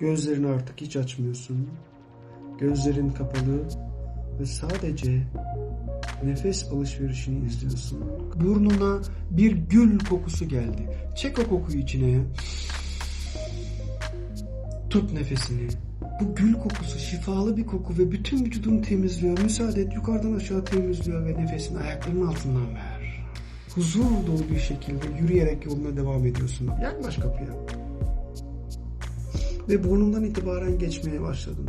Gözlerini artık hiç açmıyorsun. Gözlerin kapalı ve sadece nefes alışverişini izliyorsun. Burnuna bir gül kokusu geldi. Çek o kokuyu içine. Tut nefesini. Bu gül kokusu şifalı bir koku ve bütün vücudunu temizliyor. Müsaade et yukarıdan aşağı temizliyor ve nefesini ayaklarının altından ver. Huzur dolu bir şekilde yürüyerek yoluna devam ediyorsun. Yaklaş kapıya. Ve burnundan itibaren geçmeye başladın.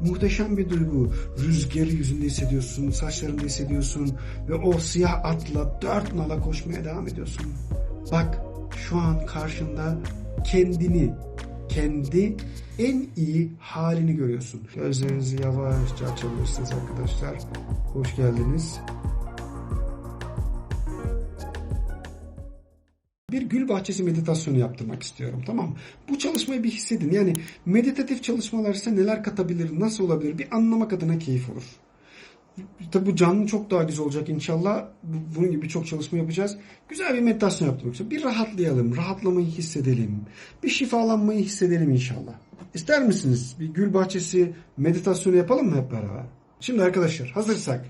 Muhteşem bir duygu. Rüzgarı yüzünde hissediyorsun, saçlarında hissediyorsun ve o siyah atla dört nala koşmaya devam ediyorsun. Bak şu an karşında kendini, kendi en iyi halini görüyorsun. Gözlerinizi yavaşça açabilirsiniz arkadaşlar. Hoş geldiniz. Bir gül bahçesi meditasyonu yaptırmak istiyorum. Tamam? Bu çalışmayı bir hissedin. Yani meditatif çalışmalar size neler katabilir, nasıl olabilir bir anlamak adına keyif olur. Tabi bu canlı çok daha güzel olacak inşallah. Bu- Bunun gibi birçok çalışma yapacağız. Güzel bir meditasyon yaptırmak istiyorum. Bir rahatlayalım, rahatlamayı hissedelim. Bir şifalanmayı hissedelim inşallah. İster misiniz? Bir gül bahçesi meditasyonu yapalım mı hep beraber? Şimdi arkadaşlar hazırsak,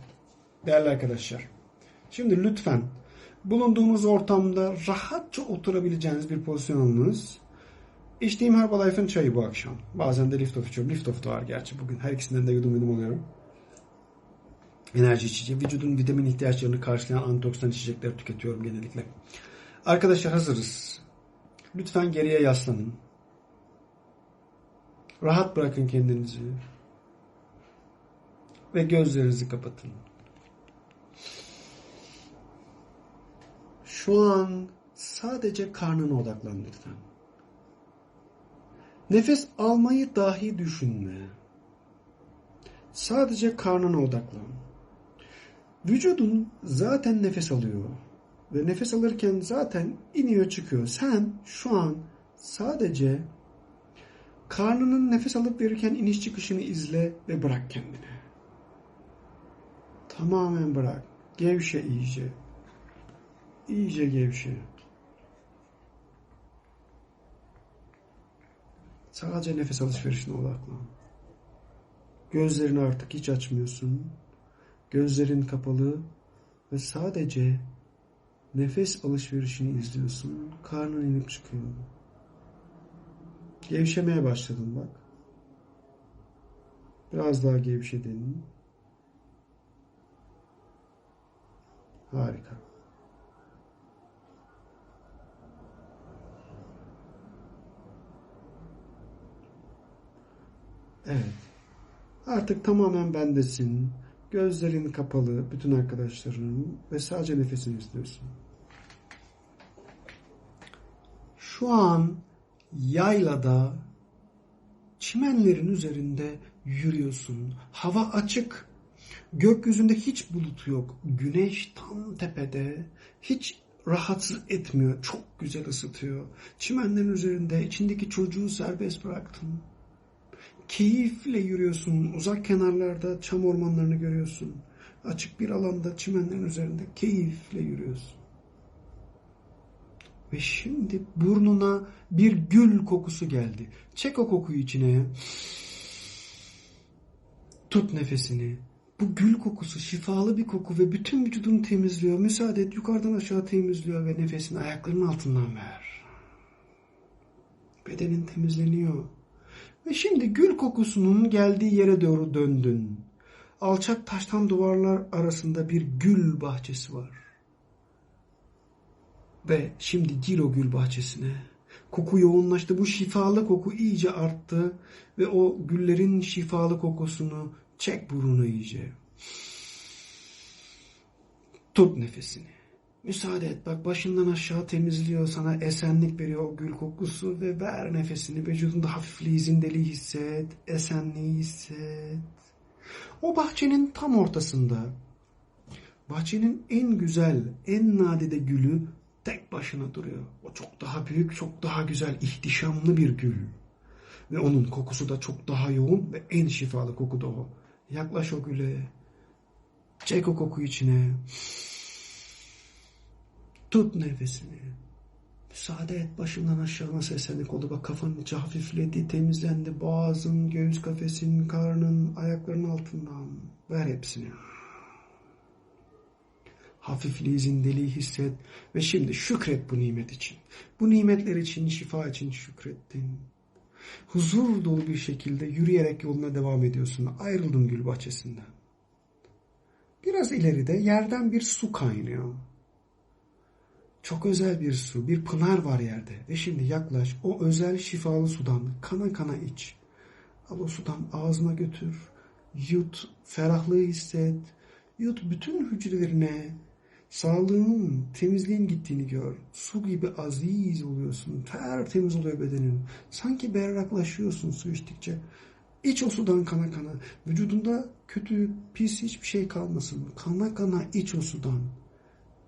değerli arkadaşlar. Şimdi lütfen bulunduğunuz ortamda rahatça oturabileceğiniz bir pozisyon alınız. İçtiğim Herbalife'ın çayı bu akşam. Bazen de Liftoff içiyorum. Liftoff da var gerçi bugün. Her ikisinden de yudum yudum alıyorum. Enerji içeceği. Vücudun vitamin ihtiyaçlarını karşılayan antioksidan içecekler tüketiyorum genellikle. Arkadaşlar hazırız. Lütfen geriye yaslanın. Rahat bırakın kendinizi. Ve gözlerinizi kapatın. Şu an sadece karnına odaklan lütfen. Nefes almayı dahi düşünme. Sadece karnına odaklan. Vücudun zaten nefes alıyor. Ve nefes alırken zaten iniyor çıkıyor. Sen şu an sadece karnının nefes alıp verirken iniş çıkışını izle ve bırak kendini. Tamamen bırak. Gevşe iyice. İyice gevşe. Sadece nefes alışverişine odaklan. Gözlerini artık hiç açmıyorsun. Gözlerin kapalı ve sadece nefes alışverişini izliyorsun. Karnın inip çıkıyor. Gevşemeye başladın bak. Biraz daha gevşedin. Harika. Evet. Artık tamamen bendesin. Gözlerin kapalı, bütün arkadaşların ve sadece nefesini izliyorsun. Şu an yaylada çimenlerin üzerinde yürüyorsun. Hava açık. Gökyüzünde hiç bulut yok. Güneş tam tepede. Hiç rahatsız etmiyor. Çok güzel ısıtıyor. Çimenlerin üzerinde içindeki çocuğu serbest bıraktın. Keyifle yürüyorsun. Uzak kenarlarda çam ormanlarını görüyorsun. Açık bir alanda çimenlerin üzerinde keyifle yürüyorsun. Ve şimdi burnuna bir gül kokusu geldi. Çek o kokuyu içine. Tut nefesini. Bu gül kokusu şifalı bir koku ve bütün vücudunu temizliyor. Müsaade et yukarıdan aşağı temizliyor ve nefesini ayaklarının altından ver. Bedenin temizleniyor. Ve şimdi gül kokusunun geldiği yere doğru döndün. Alçak taştan duvarlar arasında bir gül bahçesi var. Ve şimdi gir o gül bahçesine. Koku yoğunlaştı. Bu şifalı koku iyice arttı. Ve o güllerin şifalı kokusunu çek burnuna iyice. Tut nefesini. Müsaade et bak başından aşağı temizliyor sana esenlik veriyor o gül kokusu ve ver nefesini vücudunda hafifliği zindeliği hisset esenliği hisset. O bahçenin tam ortasında bahçenin en güzel en nadide gülü tek başına duruyor. O çok daha büyük çok daha güzel ihtişamlı bir gül. Ve onun kokusu da çok daha yoğun ve en şifalı koku da o. Yaklaş o güle. Çek o koku içine. Tut nefesini. Müsaade et başından aşağına seslendik oldu. Bak kafanın içi hafifledi, temizlendi. Boğazın, göğüs kafesin, karnın, ayakların altından. Ver hepsini. Hafifliği, zindeliği hisset. Ve şimdi şükret bu nimet için. Bu nimetler için, şifa için şükrettin. Huzur dolu bir şekilde yürüyerek yoluna devam ediyorsun. Ayrıldın gül bahçesinden. Biraz ileride yerden bir su kaynıyor. Çok özel bir su, bir pınar var yerde. Ve şimdi yaklaş o özel şifalı sudan kana kana iç. Al o sudan ağzına götür. Yut, ferahlığı hisset. Yut bütün hücrelerine. Sağlığın, temizliğin gittiğini gör. Su gibi aziz oluyorsun. Tertemiz oluyor bedenin. Sanki berraklaşıyorsun su içtikçe. İç o sudan kana kana. Vücudunda kötü, pis hiçbir şey kalmasın. Kana kana iç o sudan.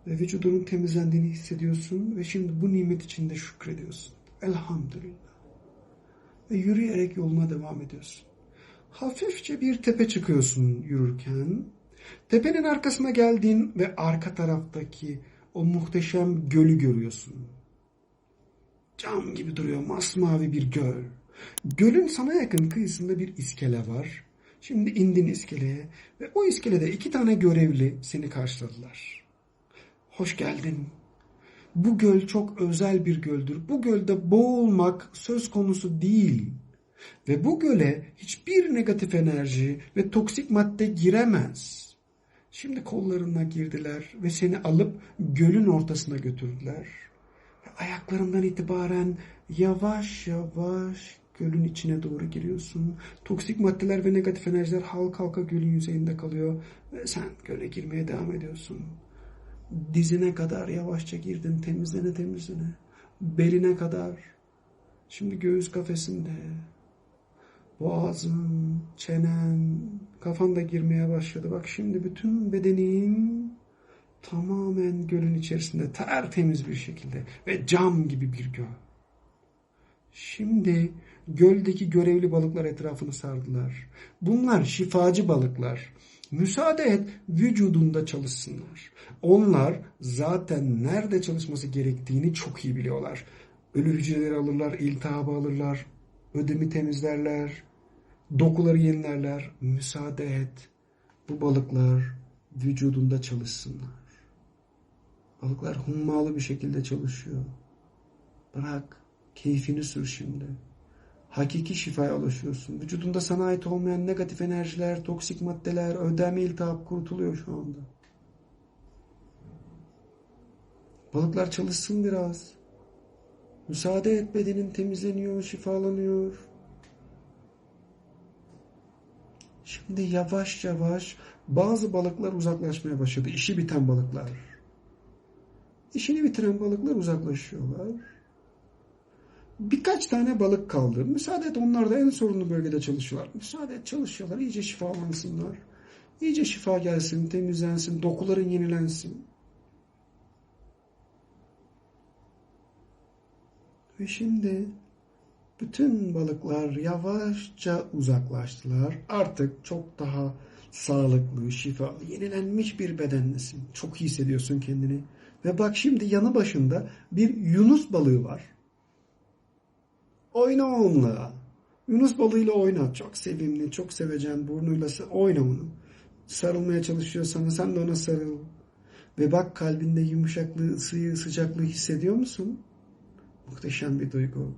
Ve vücudunun temizlendiğini hissediyorsun ve şimdi bu nimet içinde şükrediyorsun. Elhamdülillah. Ve yürüyerek yoluna devam ediyorsun. Hafifçe bir tepe çıkıyorsun yürürken. Tepenin arkasına geldin ve arka taraftaki o muhteşem gölü görüyorsun. Cam gibi duruyor masmavi bir göl. Gölün sana yakın kıyısında bir iskele var. Şimdi indin iskeleye ve o iskelede iki tane görevli seni karşıladılar. Hoş geldin. Bu göl çok özel bir göldür. Bu gölde boğulmak söz konusu değil. Ve bu göle hiçbir negatif enerji ve toksik madde giremez. Şimdi kollarına girdiler ve seni alıp gölün ortasına götürdüler. Ayaklarından itibaren yavaş yavaş gölün içine doğru giriyorsun. Toksik maddeler ve negatif enerjiler halka halka gölün yüzeyinde kalıyor ve sen göle girmeye devam ediyorsun. Dizine kadar yavaşça girdin temizlene temizlene. Beline kadar. Şimdi göğüs kafesinde. Boğazın, çenen, kafan da girmeye başladı. Bak şimdi bütün bedenin tamamen gölün içerisinde tertemiz bir şekilde ve cam gibi bir göl. Şimdi göldeki görevli balıklar etrafını sardılar. Bunlar şifacı balıklar. Müsaade et vücudunda çalışsınlar. Onlar zaten nerede çalışması gerektiğini çok iyi biliyorlar. Ölü hücreleri alırlar, iltihabı alırlar, ödemi temizlerler, dokuları yenilerler. Müsaade et bu balıklar vücudunda çalışsınlar. Balıklar hummalı bir şekilde çalışıyor. Bırak keyfini sür şimdi hakiki şifaya ulaşıyorsun. Vücudunda sana ait olmayan negatif enerjiler, toksik maddeler, ödeme iltihap kurtuluyor şu anda. Balıklar çalışsın biraz. Müsaade et bedenin temizleniyor, şifalanıyor. Şimdi yavaş yavaş bazı balıklar uzaklaşmaya başladı. İşi biten balıklar. İşini bitiren balıklar uzaklaşıyorlar birkaç tane balık kaldı. Müsaade et onlar da en sorunlu bölgede çalışıyorlar. Müsaade et çalışıyorlar. İyice şifalansınlar. İyice şifa gelsin, temizlensin, dokuların yenilensin. Ve şimdi bütün balıklar yavaşça uzaklaştılar. Artık çok daha sağlıklı, şifalı, yenilenmiş bir bedenlesin. Çok iyi hissediyorsun kendini. Ve bak şimdi yanı başında bir yunus balığı var. Oyna onunla. Yunus balığıyla oyna. Çok sevimli, çok sevecen burnuyla oyna onu. Sarılmaya çalışıyor sana, sen de ona sarıl. Ve bak kalbinde yumuşaklığı, ısıyı, sıcaklığı hissediyor musun? Muhteşem bir duygu.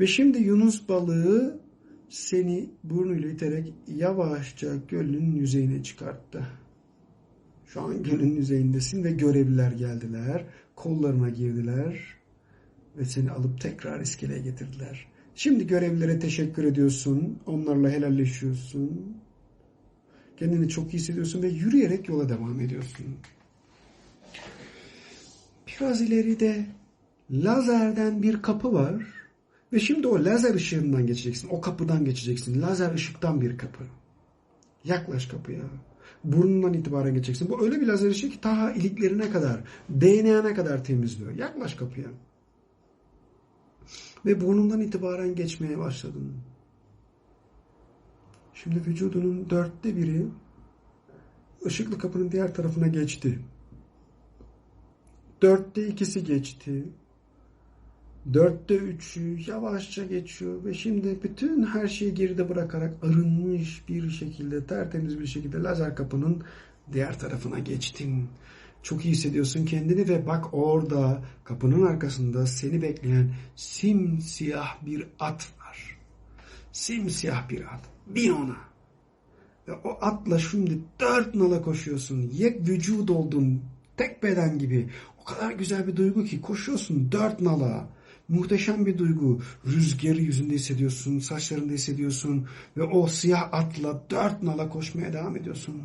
Ve şimdi Yunus balığı seni burnuyla iterek yavaşça gölün yüzeyine çıkarttı. Şu an gölün yüzeyindesin ve görevliler geldiler. Kollarına girdiler ve seni alıp tekrar iskeleye getirdiler. Şimdi görevlilere teşekkür ediyorsun. Onlarla helalleşiyorsun. Kendini çok iyi hissediyorsun ve yürüyerek yola devam ediyorsun. Biraz ileride lazerden bir kapı var. Ve şimdi o lazer ışığından geçeceksin. O kapıdan geçeceksin. Lazer ışıktan bir kapı. Yaklaş kapıya. Burnundan itibaren geçeceksin. Bu öyle bir lazer ışığı ki ta iliklerine kadar, DNA'na kadar temizliyor. Yaklaş kapıya ve burnundan itibaren geçmeye başladın. Şimdi vücudunun dörtte biri ışıklı kapının diğer tarafına geçti. Dörtte ikisi geçti. Dörtte üçü yavaşça geçiyor ve şimdi bütün her şeyi geride bırakarak arınmış bir şekilde, tertemiz bir şekilde lazer kapının diğer tarafına geçtin. Çok iyi hissediyorsun kendini ve bak orada kapının arkasında seni bekleyen simsiyah bir at var. Simsiyah bir at. Bin ona. Ve o atla şimdi dört nala koşuyorsun. Yek vücut oldun. Tek beden gibi. O kadar güzel bir duygu ki koşuyorsun dört nala. Muhteşem bir duygu. Rüzgarı yüzünde hissediyorsun, saçlarında hissediyorsun ve o siyah atla dört nala koşmaya devam ediyorsun.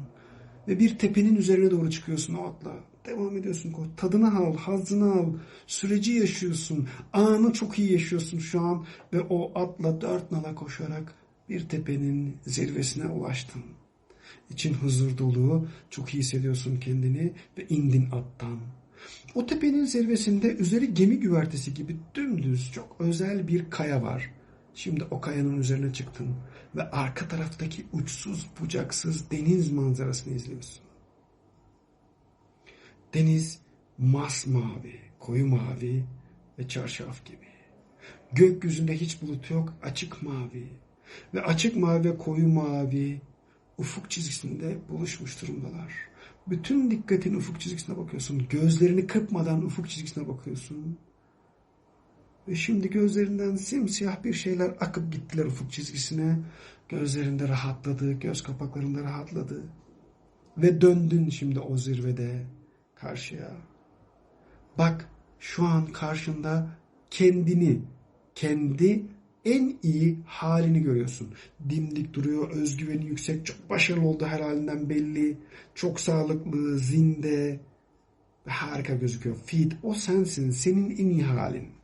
Ve bir tepenin üzerine doğru çıkıyorsun o atla. Devam ediyorsun. koş. Tadını al, hazzını al. Süreci yaşıyorsun. Anı çok iyi yaşıyorsun şu an. Ve o atla dört nala koşarak bir tepenin zirvesine ulaştın. İçin huzur dolu, çok iyi hissediyorsun kendini ve indin attan. O tepenin zirvesinde üzeri gemi güvertesi gibi dümdüz çok özel bir kaya var. Şimdi o kayanın üzerine çıktın ve arka taraftaki uçsuz bucaksız deniz manzarasını izliyorsun. Deniz masmavi, koyu mavi ve çarşaf gibi. Gökyüzünde hiç bulut yok, açık mavi. Ve açık mavi ve koyu mavi ufuk çizgisinde buluşmuş durumdalar. Bütün dikkatin ufuk çizgisine bakıyorsun. Gözlerini kırpmadan ufuk çizgisine bakıyorsun. Ve şimdi gözlerinden simsiyah bir şeyler akıp gittiler ufuk çizgisine. Gözlerinde rahatladı, göz kapaklarında rahatladı. Ve döndün şimdi o zirvede karşıya. Bak şu an karşında kendini, kendi en iyi halini görüyorsun. Dimdik duruyor, özgüveni yüksek, çok başarılı oldu her halinden belli. Çok sağlıklı, zinde ve harika gözüküyor. Fit, o sensin, senin en iyi halin.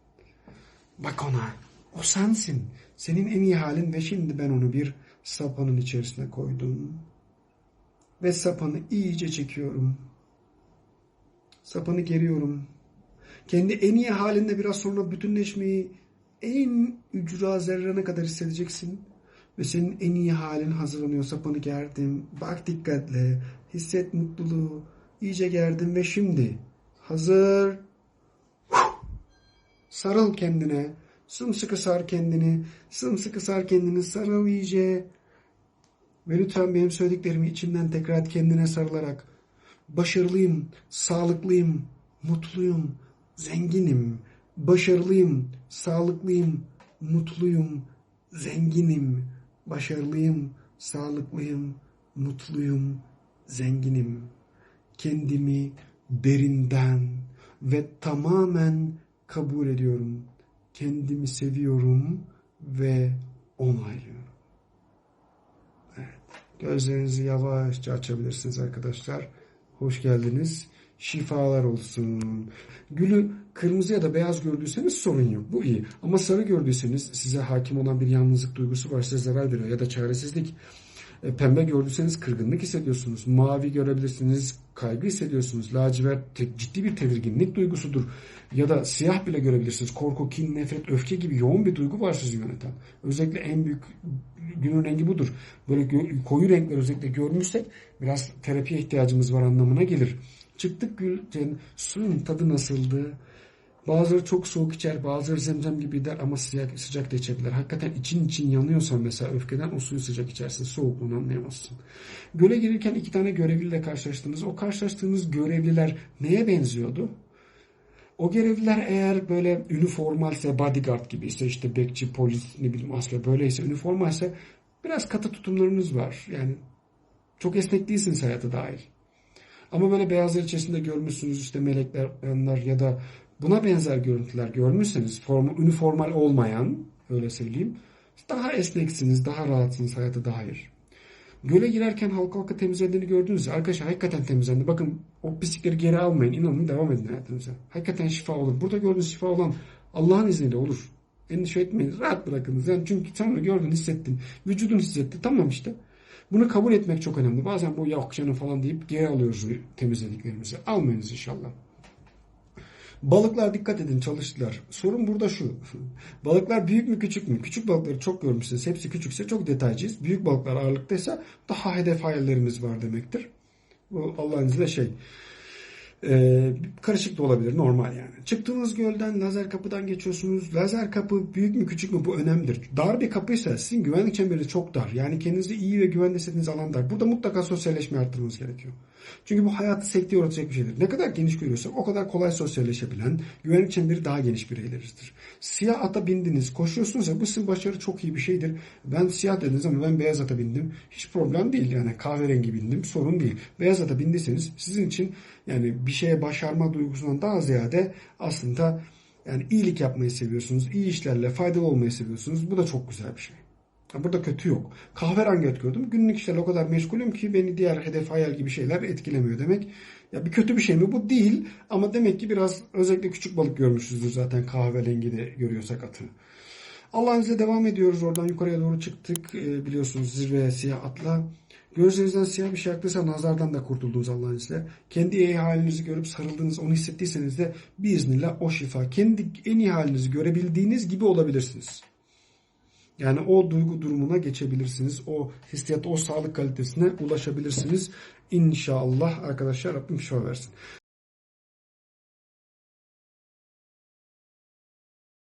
Bak ona, o sensin. Senin en iyi halin ve şimdi ben onu bir sapanın içerisine koydum. Ve sapanı iyice çekiyorum. Sapanı geriyorum. Kendi en iyi halinde biraz sonra bütünleşmeyi en ücra zerrene kadar hissedeceksin. Ve senin en iyi halin hazırlanıyor. Sapanı gerdim. Bak dikkatle. Hisset mutluluğu. İyice gerdim ve şimdi hazır. Sarıl kendine. Sımsıkı sar kendini. Sımsıkı sar kendini. Sarıl iyice. Ve lütfen benim söylediklerimi içinden tekrar et kendine sarılarak. Başarılıyım, sağlıklıyım, mutluyum, zenginim, başarılıyım, sağlıklıyım, mutluyum, zenginim, başarılıyım, sağlıklıyım, mutluyum, zenginim. Kendimi derinden ve tamamen kabul ediyorum. Kendimi seviyorum ve onaylıyorum. Evet. Gözlerinizi yavaşça açabilirsiniz arkadaşlar. Hoş geldiniz. Şifalar olsun. Gülü kırmızı ya da beyaz gördüyseniz sorun yok. Bu iyi. Ama sarı gördüyseniz size hakim olan bir yalnızlık duygusu var. Size zarar veriyor ya da çaresizlik. E, Pembe gördüyseniz kırgınlık hissediyorsunuz. Mavi görebilirsiniz. Kaygı hissediyorsunuz. Lacivert te- ciddi bir tedirginlik duygusudur. Ya da siyah bile görebilirsiniz. Korku, kin, nefret, öfke gibi yoğun bir duygu var sizi yöneten. Özellikle en büyük günün rengi budur. Böyle koyu renkler özellikle görmüşsek biraz terapiye ihtiyacımız var anlamına gelir. Çıktık Gülten, suyun tadı nasıldı? Bazıları çok soğuk içer, bazıları zemzem gibi der ama sıcak, sıcak da içebilir. Hakikaten için için yanıyorsan mesela öfkeden o suyu sıcak içersin. Soğukluğunu anlayamazsın. Göle girirken iki tane görevliyle karşılaştınız. O karşılaştığınız görevliler neye benziyordu? O görevliler eğer böyle üniformalse bodyguard gibi ise işte bekçi, polis, ne bileyim asker böyleyse üniformalse biraz katı tutumlarınız var. Yani çok esnek değilsiniz hayata dair. Ama böyle beyazlar içerisinde görmüşsünüz işte melekler yanlar ya da buna benzer görüntüler görmüşseniz form, üniformal olmayan öyle söyleyeyim daha esneksiniz, daha rahatsınız hayata dair. Göle girerken halka halka temizlendiğini gördünüz. Arkadaşlar hakikaten temizlendi. Bakın o pislikleri geri almayın. İnanın devam edin hayatınıza. Hakikaten şifa olur. Burada gördüğünüz şifa olan Allah'ın izniyle olur. Endişe etmeyin. Rahat bırakınız. Yani çünkü sen onu gördün, hissettin. Vücudun hissetti. Tamam işte. Bunu kabul etmek çok önemli. Bazen bu yok canım falan deyip geri alıyoruz temizlediklerimizi. Almayınız inşallah. Balıklar dikkat edin çalıştılar. Sorun burada şu. Balıklar büyük mü küçük mü? Küçük balıkları çok görmüşsünüz. Hepsi küçükse çok detaycıyız. Büyük balıklar ağırlıktaysa daha hedef hayallerimiz var demektir. Bu Allah'ın izniyle şey. Ee, karışık da olabilir normal yani. Çıktığınız gölden lazer kapıdan geçiyorsunuz. Lazer kapı büyük mü küçük mü bu önemlidir. Dar bir kapıysa sizin güvenlik çemberi çok dar. Yani kendinizi iyi ve güvenli hissettiğiniz alan dar. Burada mutlaka sosyalleşmeyi arttırmanız gerekiyor. Çünkü bu hayatı sekteye uğratacak bir şeydir. Ne kadar geniş görüyorsak o kadar kolay sosyalleşebilen, güvenlik çemberi daha geniş bireylerizdir. Siyah ata bindiniz, koşuyorsunuz ya bu sizin başarı çok iyi bir şeydir. Ben siyah dediniz ama ben beyaz ata bindim. Hiç problem değil yani kahverengi bindim sorun değil. Beyaz ata bindiyseniz sizin için yani bir şeye başarma duygusundan daha ziyade aslında yani iyilik yapmayı seviyorsunuz. iyi işlerle faydalı olmayı seviyorsunuz. Bu da çok güzel bir şey. Ha, Burada kötü yok. Kahverengi et gördüm. Günlük işlerle o kadar meşgulüm ki beni diğer hedef hayal gibi şeyler etkilemiyor demek. Ya bir kötü bir şey mi? Bu değil. Ama demek ki biraz özellikle küçük balık görmüşüzdür zaten kahverengi de görüyorsak atı. Allah'ın izniyle devam ediyoruz. Oradan yukarıya doğru çıktık. Ee, biliyorsunuz zirveye siyah atla. Gözlerinizden siyah bir şey yaktıysa nazardan da kurtuldunuz Allah'ın izniyle. Kendi iyi halinizi görüp sarıldığınız, onu hissettiyseniz de biiznillah o şifa. Kendi en iyi halinizi görebildiğiniz gibi olabilirsiniz. Yani o duygu durumuna geçebilirsiniz. O hissiyat, o sağlık kalitesine ulaşabilirsiniz. İnşallah arkadaşlar Rabbim şifa versin.